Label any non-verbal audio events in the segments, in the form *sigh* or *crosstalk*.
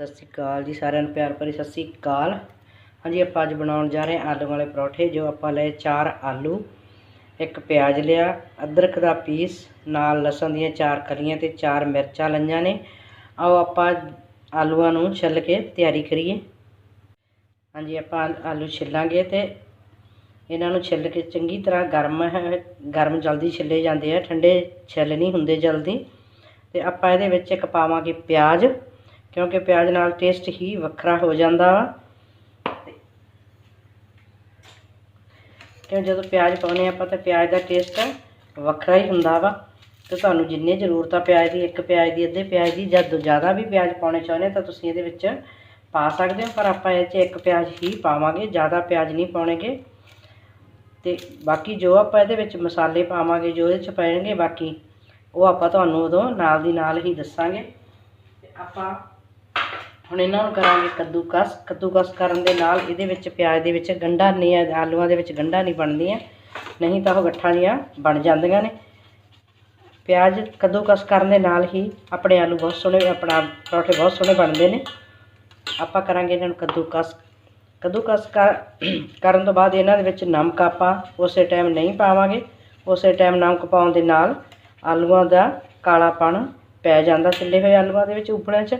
ਸਤਿ ਸ਼੍ਰੀ ਅਕਾਲ ਜੀ ਸਾਰਿਆਂ ਨੂੰ, ਪਿਆਰ ਭਰੀ ਸਤਿ ਸ਼੍ਰੀ ਅਕਾਲ। ਹਾਂਜੀ, ਆਪਾਂ ਅੱਜ ਬਣਾਉਣ ਜਾ ਰਹੇ ਹਾਂ ਆਲੂ ਵਾਲੇ ਪਰੌਠੇ, ਜੋ ਆਪਾਂ ਲਏ ਚਾਰ ਆਲੂ, ਇੱਕ ਪਿਆਜ਼ ਲਿਆ, ਅਦਰਕ ਦਾ ਪੀਸ, ਨਾਲ ਲਸਣ ਦੀਆਂ ਚਾਰ ਕਲੀਆਂ ਤੇ ਚਾਰ ਮਿਰਚਾਂ ਲਈਆਂ ਨੇ। ਆਓ ਆਪਾਂ ਆਲੂਆਂ ਨੂੰ ਛਿੱਲ ਕੇ ਤਿਆਰੀ ਕਰੀਏ। ਹਾਂਜੀ, ਆਪਾਂ ਆਲੂ ਛਿੱਲਾਂਗੇ ਤੇ ਇਹਨਾਂ ਨੂੰ ਛਿੱਲ ਕੇ ਚੰਗੀ ਤਰ੍ਹਾਂ ਗਰਮ ਹੈ, ਗਰਮ ਜਲਦੀ ਛਿੱਲੇ ਜਾਂਦੇ ਆ, ਠੰਡੇ ਛਿੱਲ ਨਹੀਂ ਹੁੰਦੇ ਜਲਦੀ। ਤੇ ਆਪਾਂ ਇਹਦੇ ਵਿੱਚ ਇੱਕ ਪਾਵਾਂਗੇ ਪਿਆਜ਼ ਕਿਉਂਕਿ ਪਿਆਜ਼ ਨਾਲ ਟੇਸਟ ਹੀ ਵੱਖਰਾ ਹੋ ਜਾਂਦਾ ਵਾ। ਕਿਉਂ ਜਦੋਂ ਪਿਆਜ਼ ਪਾਉਨੇ ਆਪਾਂ ਤਾਂ ਪਿਆਜ਼ ਦਾ ਟੇਸਟ ਵੱਖਰਾ ਹੀ ਹੁੰਦਾ ਵਾ। ਤੇ ਤੁਹਾਨੂੰ ਜਿੰਨੀ ਜ਼ਰੂਰਤ ਆ ਪਿਆਜ਼ ਦੀ, ਇੱਕ ਪਿਆਜ਼ ਦੀ, ਅੱਧੇ ਪਿਆਜ਼ ਦੀ ਜਾਂ ਜ਼ਿਆਦਾ ਵੀ ਪਿਆਜ਼ ਪਾਉਣੇ ਚਾਹੁੰਦੇ ਤਾਂ ਤੁਸੀਂ ਇਹਦੇ ਵਿੱਚ ਪਾ ਸਕਦੇ ਹੋ, ਪਰ ਆਪਾਂ ਇਹ 'ਚ ਇੱਕ ਪਿਆਜ਼ ਹੀ ਪਾਵਾਂਗੇ, ਜ਼ਿਆਦਾ ਪਿਆਜ਼ ਨਹੀਂ ਪਾਉਣੇਗੇ। ਤੇ ਬਾਕੀ ਜੋ ਆਪਾਂ ਇਹਦੇ ਵਿੱਚ ਮਸਾਲੇ ਪਾਵਾਂਗੇ, ਜੋ ਇਹਦੇ 'ਚ ਪੈਣਗੇ, ਬਾਕੀ ਉਹ ਆਪਾਂ ਤੁਹਾਨੂੰ ਉਦੋਂ ਨਾਲ ਦੀ ਨਾਲ ਹੀ ਦੱਸਾਂਗੇ। ਤੇ ਆਪਾਂ ਹੁਣ ਇਹਨਾਂ ਨੂੰ ਕਰਾਂਗੇ ਕੱਦੂਕਸ। ਕੱਦੂਕਸ ਕਰਨ ਦੇ ਨਾਲ ਇਹਦੇ ਵਿੱਚ ਪਿਆਜ਼ ਦੇ ਵਿੱਚ ਗੰਢਾ ਨਹੀਂ ਹੈ ਆਲੂਆਂ ਦੇ ਵਿੱਚ ਗੰਢਾਂ ਨਹੀਂ ਬਣਦੀਆਂ। ਨਹੀਂ ਤਾਂ ਉਹ ਗੱਠਾਂ ਜੀਆਂ ਬਣ ਜਾਂਦੀਆਂ ਨੇ। ਪਿਆਜ਼ ਕੱਦੂਕਸ ਕਰਨ ਦੇ ਨਾਲ ਹੀ ਆਪਣੇ ਆਲੂ ਬਹੁਤ ਸੋਹਣੇ, ਆਪਣਾ ਪਰੌਂਠੇ ਬਹੁਤ ਸੋਹਣੇ ਬਣਦੇ ਨੇ। ਆਪਾਂ ਕਰਾਂਗੇ ਇਹਨਾਂ ਨੂੰ ਕੱਦੂਕਸ। ਕੱਦੂਕਸ ਕਰ, ਕਰਨ ਤੋਂ ਬਾਅਦ ਇਹਨਾਂ ਦੇ ਵਿੱਚ ਨਮਕ ਆਪਾਂ ਉਸੇ ਟਾਈਮ ਨਹੀਂ ਪਾਵਾਂਗੇ। ਉਸੇ ਟਾਈਮ ਨਮਕ ਪਾਉਣ ਦੇ ਨਾਲ ਆਲੂਆਂ ਦਾ ਕਾਲਾਪਣ ਪੈ ਜਾਂਦਾ ਛਿੱਲੇ ਹੋਏ ਆਲੂਆਂ ਦੇ ਵਿੱਚ ਉਬਲਣ 'ਚ।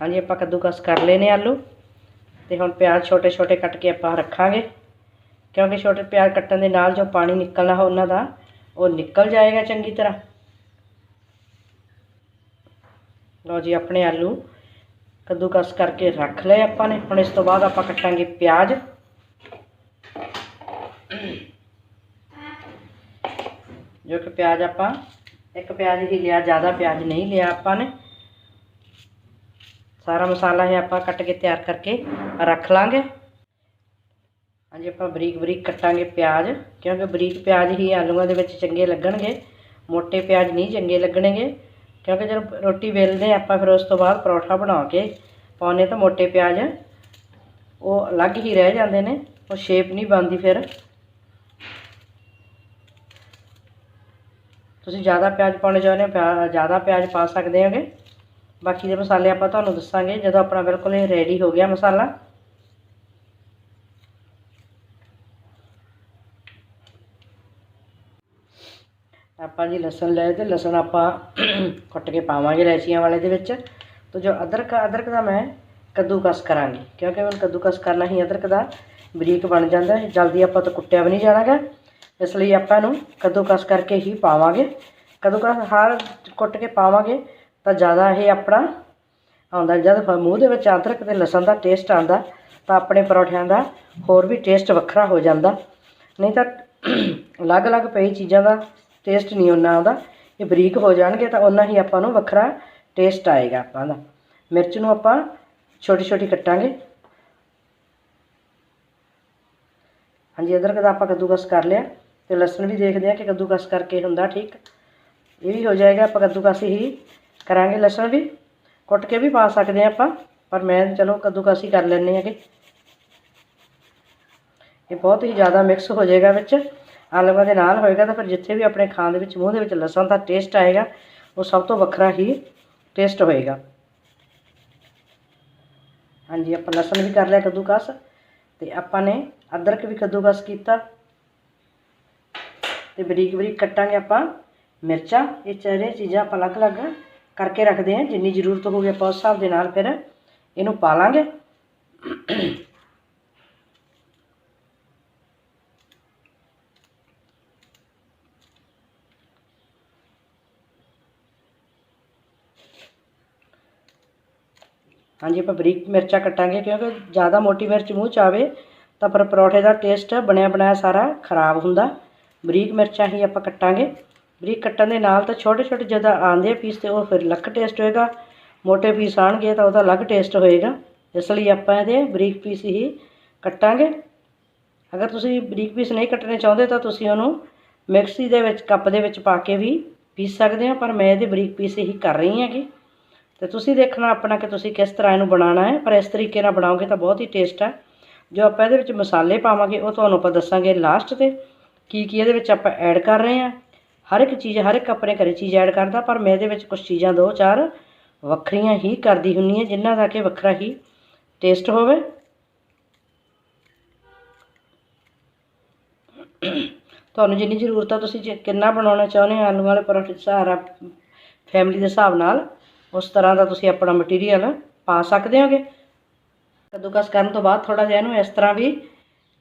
ਹਾਂਜੀ ਆਪਾਂ ਕੱਦੂਕਸ ਕਰ ਲਏ ਨੇ ਆਲੂ ਤੇ ਹੁਣ ਪਿਆਜ਼ ਛੋਟੇ ਛੋਟੇ ਕੱਟ ਕੇ ਆਪਾਂ ਰੱਖਾਂਗੇ ਕਿਉਂਕਿ ਛੋਟੇ ਪਿਆਜ਼ ਕੱਟਣ ਦੇ ਨਾਲ ਜੋ ਪਾਣੀ ਨਿਕਲਣਾ ਹੋ ਉਹਨਾਂ ਦਾ ਉਹ ਨਿਕਲ ਜਾਏਗਾ ਚੰਗੀ ਤਰ੍ਹਾਂ ਲਓ ਜੀ ਆਪਣੇ ਆਲੂ ਕੱਦੂਕਸ ਕਰਕੇ ਰੱਖ ਲਏ ਆਪਾਂ ਨੇ ਹੁਣ ਇਸ ਤੋਂ ਬਾਅਦ ਆਪਾਂ ਕੱਟਾਂਗੇ ਪਿਆਜ਼ ਜੋ ਕਿ ਪਿਆਜ਼ ਆਪਾਂ ਇੱਕ ਪਿਆਜ਼ ਹੀ ਲਿਆ ਜ਼ਿਆਦਾ ਪਿਆਜ਼ ਨਹੀਂ ਲਿਆ ਆਪਾਂ ਨੇ ਸਾਰਾ ਮਸਾਲਾ ਇਹ ਆਪਾਂ ਕੱਟ ਕੇ ਤਿਆਰ ਕਰਕੇ ਰੱਖ ਲਾਂਗੇ। ਹਾਂਜੀ, ਆਪਾਂ ਬਰੀਕ ਬਰੀਕ ਕੱਟਾਂਗੇ ਪਿਆਜ਼, ਕਿਉਂਕਿ ਬਰੀਕ ਪਿਆਜ਼ ਹੀ ਆਲੂਆਂ ਦੇ ਵਿੱਚ ਚੰਗੇ ਲੱਗਣਗੇ। ਮੋٹے ਪਿਆਜ਼ ਨਹੀਂ ਚੰਗੇ ਲੱਗਣਗੇ, ਕਿਉਂਕਿ ਜਦੋਂ ਰੋਟੀ ਵੇਲਦੇ ਆਪਾਂ ਫਿਰ ਉਸ ਤੋਂ ਬਾਅਦ ਪਰੌਠਾ ਬਣਾ ਕੇ ਪਾਉਨੇ ਤਾਂ ਮੋٹے ਪਿਆਜ਼, ਉਹ ਅਲੱਗ ਹੀ ਰਹਿ ਜਾਂਦੇ ਨੇ, ਉਹ ਸ਼ੇਪ ਨਹੀਂ ਬਣਦੀ ਫਿਰ। ਤੁਸੀਂ ਜ਼ਿਆਦਾ ਪਿਆਜ਼ ਪਾਉਣੇ ਚਾਹੁੰਦੇ ਹੋ ਜ਼ਿਆਦਾ ਪਿਆਜ਼ ਪਾ ਸਕਦੇ ਹੋਗੇ। ਬਾਕੀ ਦੇ ਮਸਾਲੇ ਆਪਾਂ ਤੁਹਾਨੂੰ ਦੱਸਾਂਗੇ, ਜਦੋਂ ਆਪਣਾ ਬਿਲਕੁਲ ਇਹ ਰੈਡੀ ਹੋ ਗਿਆ ਮਸਾਲਾ। ਆਪਾਂ ਜੀ ਲਸਣ ਲਏ ਤੇ ਲਸਣ ਆਪਾਂ ਕੱਟ ਕੇ ਪਾਵਾਂਗੇ ਇਲਾਚੀਆਂ ਵਾਲੇ ਦੇ ਵਿੱਚ। ਤੇ ਜੋ ਅਦਰਕ ਅਦਰਕ ਦਾ ਮੈਂ ਕੱਦੂਕਸ ਕਰਾਂਗੀ, ਕਿਉਂਕਿ ਹੁਣ ਕੱਦੂਕਸ ਕਰਨਾ ਹੀ ਅਦਰਕ ਦਾ ਬਰੀਕ ਬਣ ਜਾਂਦਾ ਹੈ, ਜਲਦੀ ਆਪਾਂ ਤਾਂ ਕੁੱਟਿਆ ਵੀ ਨਹੀਂ ਜਾਣਾਗਾ। ਇਸ ਲਈ ਆਪਾਂ ਇਹਨੂੰ ਕੱਦੂਕਸ ਕਰਕੇ ਹੀ ਪਾਵਾਂਗੇ। ਕੱਦੂਕਸ ਹਰ ਕੁੱਟ ਕੇ ਪਾਵਾਂਗੇ। ਤਾਂ ਜ਼ਿਆਦਾ ਇਹ ਆਪਣਾ ਆਉਂਦਾ ਜਦ ਮੂੰਹ ਦੇ ਵਿੱਚ ਅਦਰਕ ਤੇ ਲਸਣ ਦਾ ਟੇਸਟ ਆਉਂਦਾ, ਤਾਂ ਆਪਣੇ ਪਰੌਠਿਆਂ ਦਾ ਹੋਰ ਵੀ ਟੇਸਟ ਵੱਖਰਾ ਹੋ ਜਾਂਦਾ। ਨਹੀਂ ਤਾਂ *clears throat* ਅਲੱਗ-ਅਲੱਗ ਪਈ ਚੀਜ਼ਾਂ ਦਾ ਟੇਸਟ ਨਹੀਂ ਉਹਨਾਂ ਆਉਂਦਾ ਇਹ ਬਰੀਕ ਹੋ ਜਾਣਗੇ ਤਾਂ ਉਹਨਾਂ ਹੀ ਆਪਾਂ ਨੂੰ ਵੱਖਰਾ ਟੇਸਟ ਆਏਗਾ ਆਪਾਂ ਦਾ। ਮਿਰਚ ਨੂੰ ਆਪਾਂ ਛੋਟੀ ਛੋਟੀ ਕੱਟਾਂਗੇ। ਹਾਂਜੀ, ਅਦਰਕ ਦਾ ਆਪਾਂ ਕੱਦੂਕਸ ਕਰ ਲਿਆ ਤੇ ਲਸਣ ਵੀ ਦੇਖਦੇ ਆ ਕਿ ਕੱਦੂਕਸ ਕਰਕੇ ਹੁੰਦਾ ਠੀਕ। ਇਹ ਵੀ ਹੋ ਜਾਏਗਾ, ਆਪਾਂ ਕੱਦੂਕਸ ਹੀ ਕਰਾਂਗੇ ਲਸਣ ਵੀ, ਕੁੱਟ ਕੇ ਵੀ ਪਾ ਸਕਦੇ ਆ ਆਪਾਂ, ਪਰ ਮੈਂ ਚਲੋ ਕੱਦੂਕਸ ਹੀ ਕਰ ਲੈਂਦੇ ਆ ਕਿ ਇਹ ਬਹੁਤ ਹੀ ਜ਼ਿਆਦਾ ਮਿਕਸ ਹੋ ਜਾਏਗਾ ਵਿੱਚ, ਆਲੂਆਂ ਦੇ ਨਾਲ ਹੋਏਗਾ ਤਾਂ ਫਿਰ ਜਿੱਥੇ ਵੀ ਆਪਣੇ ਖਾਣ ਦੇ ਵਿੱਚ ਮੂੰਹ ਦੇ ਵਿੱਚ ਲਸਣ ਦਾ ਟੇਸਟ ਆਏਗਾ, ਉਹ ਸਭ ਤੋਂ ਵੱਖਰਾ ਹੀ ਟੇਸਟ ਹੋਏਗਾ। ਹਾਂਜੀ, ਆਪਾਂ ਲਸਣ ਵੀ ਕਰ ਲਿਆ ਕੱਦੂਕਸ ਤੇ ਆਪਾਂ ਨੇ ਅਦਰਕ ਵੀ ਕੱਦੂਕਸ ਕੀਤਾ। ਤੇ ਬਰੀਕ ਬਰੀਕ ਕੱਟਾਂਗੇ ਆਪਾਂ ਮਿਰਚਾਂ, ਇਹ ਚਾਰੇ ਚੀਜ਼ਾਂ ਆਪਾਂ ਅਲੱਗ-ਅਲੱਗ ਕਰਕੇ ਰੱਖਦੇ ਹਾਂ। ਜਿੰਨੀ ਜ਼ਰੂਰਤ ਹੋਵੇ ਆਪਾਂ ਉਸ ਹਿਸਾਬ ਦੇ ਨਾਲ ਫਿਰ ਇਹਨੂੰ ਪਾ ਲਾਂਗੇ। ਹਾਂਜੀ, ਆਪਾਂ ਬਰੀਕ ਮਿਰਚਾਂ ਕੱਟਾਂਗੇ ਕਿਉਂਕਿ ਜ਼ਿਆਦਾ ਮੋਟੀ ਮਿਰਚ ਮੂੰਹ 'ਚ ਆਵੇ ਤਾਂ ਪਰ ਪਰੌਠੇ ਦਾ ਟੇਸਟ ਬਣਿਆ ਬਣਾਇਆ ਸਾਰਾ ਖਰਾਬ ਹੁੰਦਾ। ਬਰੀਕ ਮਿਰਚਾਂ ਹੀ ਆਪਾਂ ਕੱਟਾਂਗੇ। ਬਰੀਕ ਕੱਟਣ ਦੇ ਨਾਲ ਤਾਂ ਛੋਟੇ ਛੋਟੇ ਜਦੋਂ ਆਉਂਦੇ ਆ ਪੀਸ ਤੇ ਉਹ ਫਿਰ ਲੱਕ ਟੇਸਟ ਹੋਏਗਾ। ਮੋٹے ਪੀਸ ਆਣਗੇ ਤਾਂ ਉਹਦਾ ਅਲੱਗ ਟੇਸਟ ਹੋਏਗਾ। ਇਸ ਲਈ ਆਪਾਂ ਇਹਦੇ ਬਰੀਕ ਪੀਸ ਹੀ ਕੱਟਾਂਗੇ। ਅਗਰ ਤੁਸੀਂ ਬਰੀਕ ਪੀਸ ਨਹੀਂ ਕੱਟਣੇ ਚਾਹੁੰਦੇ ਤਾਂ ਤੁਸੀਂ ਉਹਨੂੰ ਮਿਕਸੀ ਦੇ ਵਿੱਚ, ਕੱਪ ਦੇ ਵਿੱਚ ਪਾ ਕੇ ਵੀ ਪੀਸ ਸਕਦੇ ਹੋ, ਪਰ ਮੈਂ ਇਹਦੇ ਬਰੀਕ ਪੀਸ ਹੀ ਕਰ ਰਹੀ ਹੈਗੀ। ਤੇ ਤੁਸੀਂ ਦੇਖਣਾ ਆਪਣਾ ਕਿ ਤੁਸੀਂ ਕਿਸ ਤਰ੍ਹਾਂ ਇਹਨੂੰ ਬਣਾਉਣਾ ਹੈ, ਪਰ ਇਸ ਤਰੀਕੇ ਨਾਲ ਬਣਾਓਗੇ ਤਾਂ ਬਹੁਤ ਹੀ ਟੇਸਟ ਹੈ। ਜੋ ਆਪਾਂ ਇਹਦੇ ਵਿੱਚ ਮਸਾਲੇ ਪਾਵਾਂਗੇ, ਉਹ ਤੁਹਾਨੂੰ ਆਪਾਂ ਦੱਸਾਂਗੇ ਲਾਸਟ ਤੇ ਕੀ ਕੀ ਇਹਦੇ ਵਿੱਚ ਆਪਾਂ ਐਡ ਕਰ ਰਹੇ ਹਾਂ। ਹਰ ਇੱਕ ਚੀਜ਼, ਹਰ ਇੱਕ ਆਪਣੇ ਘਰੇ ਚੀਜ਼ ਐਡ ਕਰਦਾ, ਪਰ ਮੈਂ ਇਹਦੇ ਵਿੱਚ ਕੁਝ ਚੀਜ਼ਾਂ ਦੋ ਚਾਰ ਵੱਖਰੀਆਂ ਹੀ ਕਰਦੀ ਹੁੰਨੀ ਹੈ ਜਿਨ੍ਹਾਂ ਦਾ ਕਿ ਵੱਖਰਾ ਹੀ ਟੇਸਟ ਹੋਵੇ। ਤੁਹਾਨੂੰ ਜਿੰਨੀ ਜ਼ਰੂਰਤ ਆ, ਤੁਸੀਂ ਜੇ ਕਿੰਨਾ ਬਣਾਉਣਾ ਚਾਹੁੰਦੇ ਹੋ, ਆਲੂ ਵਾਲੇ ਪਰੌਂਠੇ ਸਾਰਾ ਫੈਮਿਲੀ ਦੇ ਹਿਸਾਬ ਨਾਲ, ਉਸ ਤਰ੍ਹਾਂ ਦਾ ਤੁਸੀਂ ਆਪਣਾ ਮਟੀਰੀਅਲ ਪਾ ਸਕਦੇ ਹੋਗੇ। ਕੱਦੂਕਸ ਕਰਨ ਤੋਂ ਬਾਅਦ ਥੋੜਾ ਜਿਹਾ ਇਹਨੂੰ ਇਸ ਤਰ੍ਹਾਂ ਵੀ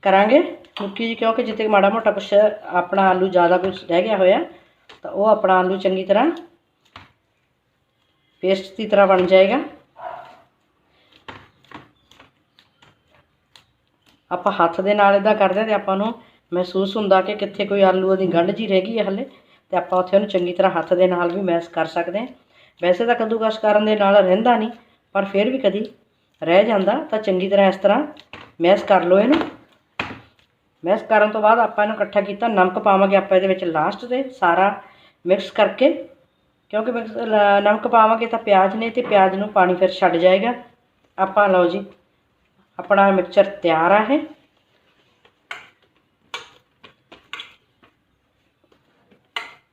ਕਰਾਂਗੇ। ਕਿਉਂਕਿ ਕਿਉਂਕਿ ਜਿੱਥੇ ਮਾੜਾ ਮੋਟਾ ਕੁਛ ਆਪਣਾ ਆਲੂ ਜ਼ਿਆਦਾ ਕੁਛ ਰਹਿ ਗਿਆ ਹੋਇਆ, ਤਾਂ ਉਹ ਆਪਣਾ ਆਲੂ ਚੰਗੀ ਤਰ੍ਹਾਂ ਪੇਸਟ ਦੀ ਤਰ੍ਹਾਂ ਬਣ ਜਾਏਗਾ। ਆਪਾਂ ਹੱਥ ਦੇ ਨਾਲ ਇਦਾਂ ਕਰਦੇ ਹਾਂ ਤੇ ਆਪਾਂ ਨੂੰ ਮਹਿਸੂਸ ਹੁੰਦਾ ਕਿ ਕਿੱਥੇ ਕੋਈ ਆਲੂ ਦੀ ਗੰਢ ਜੀ ਰਹਿ ਗਈ ਹੈ ਹਲੇ, ਤੇ ਆਪਾਂ ਉੱਥੇ ਉਹਨੂੰ ਚੰਗੀ ਤਰ੍ਹਾਂ ਹੱਥ ਦੇ ਨਾਲ ਵੀ ਮੈਸ਼ ਕਰ ਸਕਦੇ ਹਾਂ। ਵੈਸੇ ਤਾਂ ਕੱਦੂਕਸ ਕਰਨ ਦੇ ਨਾਲ ਰਹਿੰਦਾ ਨਹੀਂ, ਪਰ ਫਿਰ ਵੀ ਕਦੀ ਰਹਿ ਜਾਂਦਾ, ਤਾਂ ਚੰਗੀ ਤਰ੍ਹਾਂ ਇਸ ਤਰ੍ਹਾਂ ਮੈਸ਼ ਕਰ ਲਓ ਇਹਨੂੰ। ਮੈਸ਼ ਕਰਨ ਤੋਂ ਬਾਅਦ ਆਪਾਂ ਇਹਨੂੰ ਇਕੱਠਾ ਕੀਤਾ, ਨਮਕ ਪਾਵਾਂਗੇ ਆਪਾਂ ਇਹਦੇ ਵਿੱਚ ਲਾਸਟ ਤੇ, ਸਾਰਾ ਮਿਕਸ ਕਰਕੇ। ਕਿਉਂਕਿ ਮਿਕਸ ਨਮਕ ਪਾਵਾਂਗੇ ਤਾਂ ਪਿਆਜ਼ ਨੇ ਤੇ ਪਿਆਜ਼ ਨੂੰ ਪਾਣੀ ਫਿਰ ਛੱਡ ਜਾਏਗਾ। ਆਪਾਂ ਲਓ ਜੀ, ਆਪਣਾ ਮਿਕਸਚਰ ਤਿਆਰ ਆ ਇਹ।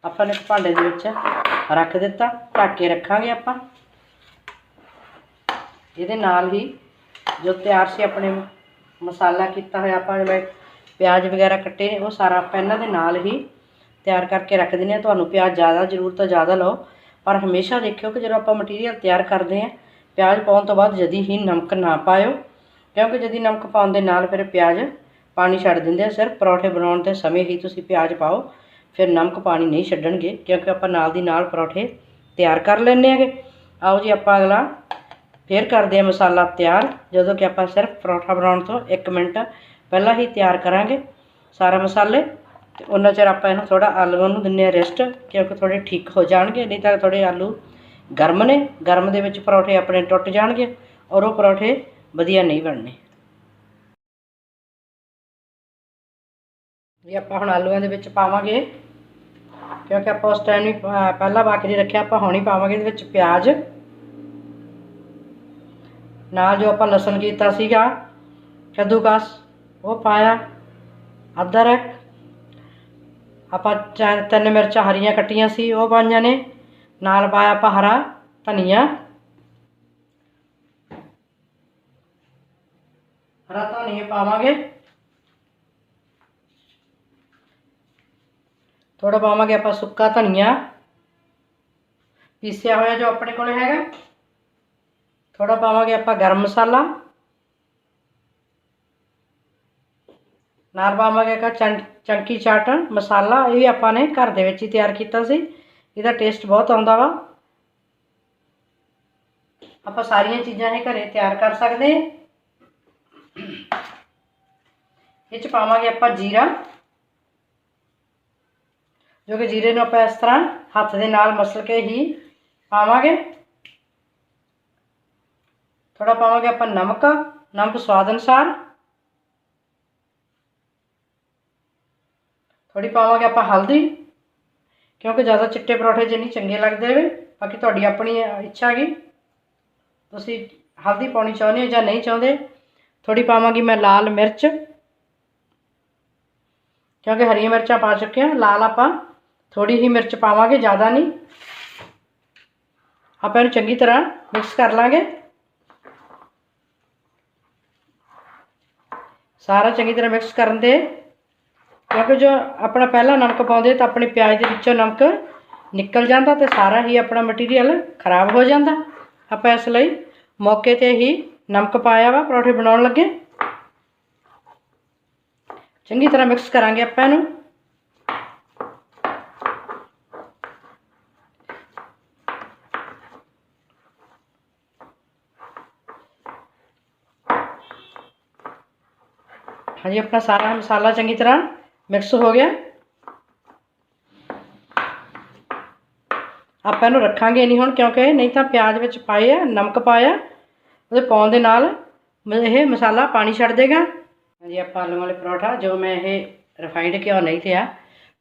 ਆਪਾਂ ਨੇ ਭਾਂਡੇ ਦੇ ਵਿੱਚ ਰੱਖ ਦਿੱਤਾ, ਢੱਕ ਕੇ ਰੱਖਾਂਗੇ ਆਪਾਂ। ਇਹਦੇ ਨਾਲ ਹੀ ਜੋ ਤਿਆਰ ਸੀ ਆਪਣੇ ਮਸਾਲਾ ਕੀਤਾ ਹੋਇਆ, ਆਪਾਂ ਜਿਵੇਂ ਪਿਆਜ਼ ਵਗੈਰਾ ਕੱਟੇ ਨੇ, ਉਹ ਸਾਰਾ ਆਪਾਂ ਇਹਨਾਂ ਦੇ ਨਾਲ ਹੀ ਤਿਆਰ ਕਰਕੇ ਰੱਖ ਦਿੰਦੇ ਹਾਂ। ਤੁਹਾਨੂੰ ਪਿਆਜ਼ ਜ਼ਿਆਦਾ ਜ਼ਰੂਰ ਤਾਂ ਜ਼ਿਆਦਾ ਲਓ, ਪਰ ਹਮੇਸ਼ਾ ਦੇਖਿਓ ਕਿ ਜਦੋਂ ਆਪਾਂ ਮਟੀਰੀਅਲ ਤਿਆਰ ਕਰਦੇ ਹਾਂ, ਪਿਆਜ਼ ਪਾਉਣ ਤੋਂ ਬਾਅਦ ਜਦੀ ਹੀ ਨਮਕ ਨਾ ਪਾਇਓ, ਕਿਉਂਕਿ ਜਦੀ ਨਮਕ ਪਾਉਣ ਦੇ ਨਾਲ ਫਿਰ ਪਿਆਜ਼ ਪਾਣੀ ਛੱਡ ਦਿੰਦੇ ਆ। ਸਿਰਫ ਪਰੌਠੇ ਬਣਾਉਣ ਦੇ ਸਮੇਂ ਹੀ ਤੁਸੀਂ ਪਿਆਜ਼ ਪਾਓ, ਫਿਰ ਨਮਕ ਪਾਣੀ ਨਹੀਂ ਛੱਡਣਗੇ, ਕਿਉਂਕਿ ਆਪਾਂ ਨਾਲ ਦੀ ਨਾਲ ਪਰੌਠੇ ਤਿਆਰ ਕਰ ਲੈਂਦੇ ਹੈਗੇ। ਆਓ ਜੀ, ਆਪਾਂ ਅਗਲਾ ਫਿਰ ਕਰਦੇ ਆ ਮਸਾਲਾ ਤਿਆਰ। ਜਦੋਂ ਕਿ ਆਪਾਂ ਸਿਰਫ ਪਰੌਠਾ ਬਣਾਉਣ ਤੋਂ 1 ਮਿੰਟ ਪਹਿਲਾਂ ਹੀ ਤਿਆਰ ਕਰਾਂਗੇ ਸਾਰਾ ਮਸਾਲੇ ਤੇ ਉਹਨਾਂ ਚਿਰ ਆਪਾਂ ਇਹਨੂੰ ਥੋੜਾ ਆਲੂਆਂ ਨੂੰ ਦਿੰਨੇ ਆ ਰੈਸਟ ਕਿਉਂਕਿ ਥੋੜੇ ਠੀਕ ਹੋ ਜਾਣਗੇ, ਨਹੀਂ ਤਾਂ ਥੋੜੇ ਆਲੂ ਗਰਮ ਨੇ, ਗਰਮ ਦੇ ਵਿੱਚ ਪਰੌਠੇ ਆਪਣੇ ਟੁੱਟ ਜਾਣਗੇ ਔਰ ਉਹ ਪਰੌਠੇ ਵਧੀਆ ਨਹੀਂ ਬਣਨੇ। ਇਹ ਆਪਾਂ ਹੁਣ ਆਲੂਆਂ ਦੇ ਵਿੱਚ ਪਾਵਾਂਗੇ ਕਿਉਂਕਿ ਆਪਾਂ ਉਸ ਟਾਈਮ ਹੀ ਪਹਿਲਾਂ ਬਾਕੀ ਨਹੀਂ ਰੱਖਿਆ, ਆਪਾਂ ਹੁਣ ਹੀ ਪਾਵਾਂਗੇ ਇਹਦੇ ਵਿੱਚ ਪਿਆਜ਼। ਨਾਲ ਜੋ ਆਪਾਂ ਲਸਣ ਕੀਤਾ ਸੀਗਾ, ਕੱਦੂਕਸ ਉਹ ਪਾਇਆ ਅਦਰਕ ਆਪਾਂ ਚਾਰ ਤਿੰਨ ਮਿਰਚਾਂ ਹਰੀਆਂ ਕੱਟੀਆਂ ਸੀ ਉਹ ਪਾਈਆਂ ਨੇ ਨਾਲ ਪਾਇਆ ਆਪਾਂ ਹਰਾ ਧਨੀਆ ਹਰਾ ਧਨੀਆ ਪਾਵਾਂਗੇ ਥੋੜਾ ਪਾਵਾਂਗੇ ਆਪਾਂ ਸੁੱਕਾ ਧਨੀਆ ਪੀਸਿਆ ਹੋਇਆ ਜੋ ਆਪਣੇ ਕੋਲੇ ਹੈਗਾ ਥੋੜਾ ਪਾਵਾਂਗੇ ਆਪਾਂ ਗਰਮ ਮਸਾਲਾ ਨਾਲ ਪਾਵਾਂਗੇ ਕਾ ਚੰਕੀ ਚਾਟ ਮਸਾਲਾ, ਇਹ ਵੀ ਆਪਾਂ ਨੇ ਘਰ ਦੇ ਵਿੱਚ ਹੀ ਤਿਆਰ ਕੀਤਾ ਸੀ। ਇਹਦਾ ਟੇਸਟ ਬਹੁਤ ਆਉਂਦਾ ਵਾ। ਆਪਾਂ ਸਾਰੀਆਂ ਚੀਜ਼ਾਂ ਇਹ ਘਰੇ ਤਿਆਰ ਕਰ ਸਕਦੇ ਇਹ ਚ ਪਾਵਾਂਗੇ ਆਪਾਂ ਜੀਰਾ, ਜੋ ਕਿ ਜੀਰੇ ਨੂੰ ਆਪਾਂ ਇਸ ਤਰ੍ਹਾਂ ਹੱਥ ਦੇ ਨਾਲ ਮਸਲ ਕੇ ਹੀ ਪਾਵਾਂਗੇ। ਥੋੜਾ ਪਾਵਾਂਗੇ ਆਪਾਂ ਨਮਕ ਨਮਕ ਸਵਾਦ ਅਨੁਸਾਰ। ਥੋੜੀ ਪਾਵਾਂਗੇ ਆਪਾਂ ਹਲਦੀ ਕਿਉਂਕਿ ਜ਼ਿਆਦਾ ਚਿੱਟੇ ਪਰੌਠੇ ਜੇ ਨਹੀਂ ਚੰਗੇ ਲੱਗਦੇ ਵੇ ਬਾਕੀ ਤੁਹਾਡੀ ਆਪਣੀ ਇੱਛਾ ਹੈਗੀ ਤੁਸੀਂ ਹਲਦੀ ਪਾਉਣੀ ਚਾਹੁੰਦੇ ਹੋ ਜਾਂ ਨਹੀਂ ਚਾਹੁੰਦੇ ਥੋੜੀ ਪਾਵਾਂਗੀ ਮੈਂ ਲਾਲ ਮਿਰਚ ਕਿਉਂਕਿ ਹਰੀਆਂ ਮਿਰਚਾਂ ਪਾ ਚੁੱਕੇ ਹਾਂ ਲਾਲ ਆਪਾਂ ਥੋੜੀ ਹੀ ਮਿਰਚ ਪਾਵਾਂਗੇ ਜ਼ਿਆਦਾ ਨਹੀਂ ਆਪਾਂ ਇਹਨੂੰ ਚੰਗੀ ਤਰ੍ਹਾਂ ਮਿਕਸ ਕਰ ਲਾਂਗੇ ਸਾਰਾ ਚੰਗੀ ਤਰ੍ਹਾਂ ਮਿਕਸ ਕਰਨ ਦੇ ਕਿਉਂਕਿ ਜੋ ਆਪਣਾ ਪਹਿਲਾ ਨਮਕ ਪਾਉਂਦੇ ਤਾਂ ਆਪਣੇ ਪਿਆਜ਼ ਦੇ ਵਿੱਚੋਂ ਨਮਕ ਨਿਕਲ ਜਾਂਦਾ ਤੇ ਸਾਰਾ ਹੀ ਆਪਣਾ ਮਟੀਰੀਅਲ ਖਰਾਬ ਹੋ ਜਾਂਦਾ। ਆਪਾਂ ਇਸ ਲਈ ਮੌਕੇ ਤੇ ਹੀ ਨਮਕ ਪਾਇਆ ਵਾ, ਪਰੌਠੇ ਬਣਾਉਣ ਲੱਗੇ। ਚੰਗੀ ਤਰ੍ਹਾਂ ਮਿਕਸ ਕਰਾਂਗੇ ਆਪਾਂ ਇਹਨੂੰ। ਹਾਂਜੀ, ਆਪਣਾ ਸਾਰਾ ਮਸਾਲਾ ਚੰਗੀ ਤਰ੍ਹਾਂ ਮਿਕਸ ਹੋ ਗਿਆ। ਆਪਾਂ ਇਹਨੂੰ ਰੱਖਾਂਗੇ ਨਹੀਂ ਹੁਣ, ਕਿਉਂਕਿ ਨਹੀਂ ਤਾਂ ਪਿਆਜ਼ ਵਿੱਚ ਪਾਏ ਆ, ਨਮਕ ਪਾਇਆ, ਉਹਦੇ ਪਾਉਣ ਦੇ ਨਾਲ ਮ- ਇਹ ਮਸਾਲਾ ਪਾਣੀ ਛੱਡ ਦੇਗਾ। ਹਾਂਜੀ, ਆਪਾਂ ਆਲੂ ਵਾਲੇ ਪਰੌਠਾ, ਜੋ ਮੈਂ ਇਹ ਰਿਫਾਈਂਡ ਘਿਓ ਨਹੀਂ ਲਿਆ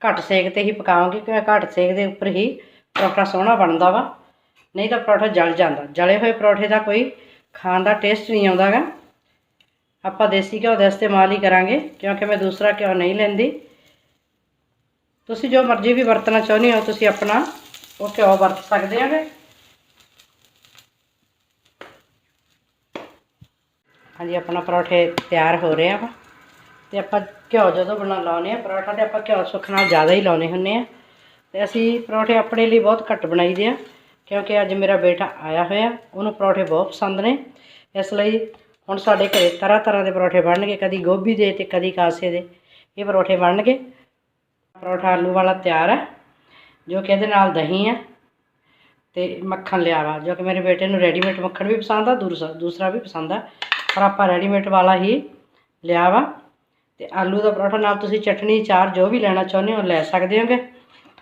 ਘੱਟ ਸੇਕ ਤੇ ਹੀ ਪਕਾਵਾਂਗੇ ਕਿਉਂਕਿ ਘੱਟ ਸੇਕ ਦੇ ਉੱਪਰ ਹੀ ਪਰੌਠਾ ਸੋਹਣਾ ਬਣਦਾ ਵਾ। ਨਹੀਂ ਤਾਂ ਪਰੌਠਾ ਜਲ ਜਾਂਦਾ। ਜਲੇ ਹੋਏ ਪਰੌਠੇ ਦਾ ਕੋਈ ਖਾਣ ਦਾ ਟੇਸਟ ਨਹੀਂ ਆਉਂਦਾਗਾ। ਆਪਾਂ ਦੇਸੀ ਘਿਓ ਦਾ ਇਸਤੇਮਾਲ ਹੀ ਕਰਾਂਗੇ, ਕਿਉਂਕਿ ਮੈਂ ਦੂਸਰਾ ਘਿਓ ਨਹੀਂ ਲੈਂਦੀ। ਤੁਸੀਂ ਜੋ ਮਰਜ਼ੀ ਵੀ ਵਰਤਣਾ ਚਾਹੁੰਦੇ ਹੋ, ਤੁਸੀਂ ਆਪਣਾ ਉਹ ਘਿਓ ਵਰਤ ਸਕਦੇ ਆਗੇ ਹਾਂਜੀ, ਆਪਣਾ ਪਰੌਠੇ ਤਿਆਰ ਹੋ ਰਿਹਾ ਵਾ ਤੇ ਆਪਾਂ ਘਿਓ ਜਦੋਂ ਬਣਾ ਲਾਉਨੇ ਆ, ਪਰੌਠਾ ਤੇ ਆਪਾਂ ਘਿਓ ਸੁੱਖ ਨਾਲ ਜ਼ਿਆਦਾ ਹੀ ਲਾਉਨੇ ਹੁੰਨੇ ਆ। ਤੇ ਅਸੀਂ ਪਰੌਠੇ ਆਪਣੇ ਲਈ ਬਹੁਤ ਘੱਟ ਬਣਾਈਦੇ ਆ, ਕਿਉਂਕਿ ਅੱਜ ਮੇਰਾ ਬੇਟਾ ਆਇਆ ਹੋਇਆ, ਉਹਨੂੰ ਪਰੌਠੇ ਬਹੁਤ ਪਸੰਦ ਨੇ। ਇਸ ਲਈ ਹੁਣ ਸਾਡੇ ਘਰੇ ਤਰ੍ਹਾਂ ਤਰ੍ਹਾਂ ਦੇ ਪਰੌਠੇ ਬਣਨਗੇ, ਕਦੀ ਗੋਭੀ ਦੇ ਤੇ ਕਦੀ ਕਾਸੇ ਦੇ। ਇਹ ਪਰੌਠੇ ਬਣਨਗੇ। ਪਰੌਠਾ ਆਲੂ ਵਾਲਾ ਤਿਆਰ ਹੈ ਜੋ ਕਿ ਇਹਦੇ ਨਾਲ ਦਹੀਂ ਹੈ ਤੇ ਮੱਖਣ ਲਿਆ ਵਾ, ਜੋ ਕਿ ਮੇਰੇ ਬੇਟੇ ਨੂੰ ਰੈਡੀਮੇਡ ਮੱਖਣ ਵੀ ਪਸੰਦ ਆ ਦੂਸਰਾ ਦੂਸਰਾ ਵੀ ਪਸੰਦ ਆ। ਪਰ ਆਪਾਂ ਰੈਡੀਮੇਡ ਵਾਲਾ ਹੀ ਲਿਆ ਵਾ ਤੇ ਆਲੂ ਦਾ ਪਰੌਠਾ ਨਾਲ ਤੁਸੀਂ ਚਟਨੀ ਚਾਰ ਜੋ ਵੀ ਲੈਣਾ ਚਾਹੁੰਦੇ ਹੋ ਲੈ ਸਕਦੇ ਹੋਗੇ।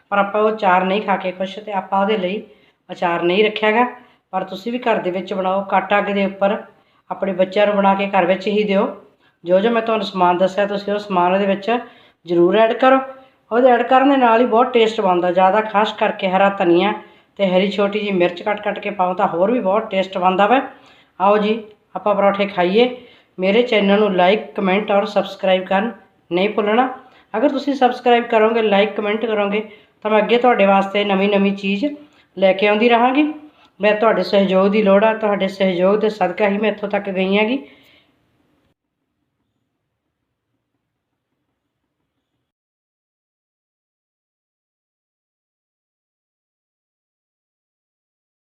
ਪਰ ਆਪਾਂ ਉਹ ਚਾਰ ਨਹੀਂ ਖਾ ਕੇ ਖੁਸ਼ ਤੇ ਆਪਾਂ ਉਹਦੇ ਲਈ ਅਚਾਰ ਨਹੀਂ ਰੱਖਿਆਗਾ। ਪਰ ਤੁਸੀਂ ਵੀ ਘਰ ਦੇ ਵਿੱਚ ਬਣਾਓ ਕੱਟ ਅੱਗ ਦੇ ਉੱਪਰ ਆਪਣੇ ਬੱਚਿਆਂ ਨੂੰ ਬਣਾ ਕੇ ਘਰ ਵਿੱਚ ਹੀ ਦਿਓ। ਜੋ ਜੋ ਮੈਂ ਤੁਹਾਨੂੰ ਸਮਾਨ ਦੱਸਿਆ, ਤੁਸੀਂ ਉਹ ਸਮਾਨ ਉਹਦੇ ਵਿੱਚ ਜ਼ਰੂਰ ਐਡ ਕਰੋ। ਉਹਦੇ ਐਡ ਕਰਨ ਦੇ ਨਾਲ ਹੀ ਬਹੁਤ ਟੇਸਟ ਬਣਦਾ। ਜ਼ਿਆਦਾ ਖਾਸ ਕਰਕੇ ਹਰਾ ਧਨੀਆ ਤੇ ਹਰੀ ਛੋਟੀ ਜੀ ਮਿਰਚ ਕੱਟ ਕੱਟ ਕੇ ਪਾਓ ਤਾਂ ਹੋਰ ਵੀ ਬਹੁਤ ਟੇਸਟ ਬਣਦਾ ਵਾ। ਆਓ ਜੀ, ਆਪਾਂ ਪਰੌਠੇ ਖਾਈਏ। ਮੇਰੇ ਚੈਨਲ ਨੂੰ ਲਾਈਕ ਕਮੈਂਟ ਔਰ ਸਬਸਕ੍ਰਾਈਬ ਕਰਨ ਨਹੀਂ ਭੁੱਲਣਾ। ਅਗਰ ਤੁਸੀਂ ਸਬਸਕ੍ਰਾਈਬ ਕਰੋਗੇ ਲਾਈਕ ਕਮੈਂਟ ਕਰੋਗੇ, ਤਾਂ ਮੈਂ ਅੱਗੇ ਤੁਹਾਡੇ ਵਾਸਤੇ ਨਵੀਂ ਨਵੀਂ ਚੀਜ਼ ਲੈ ਕੇ ਆਉਂਦੀ ਰਹਾਂਗੀ। ਮੈਂ ਤੁਹਾਡੇ ਸਹਿਯੋਗ ਦੀ ਲੋੜ ਆ, ਤੁਹਾਡੇ ਸਹਿਯੋਗ ਦੇ ਸਦਕਾ ਹੀ ਮੈਂ ਇੱਥੋਂ ਤੱਕ ਗਈ ਹੈਗੀ।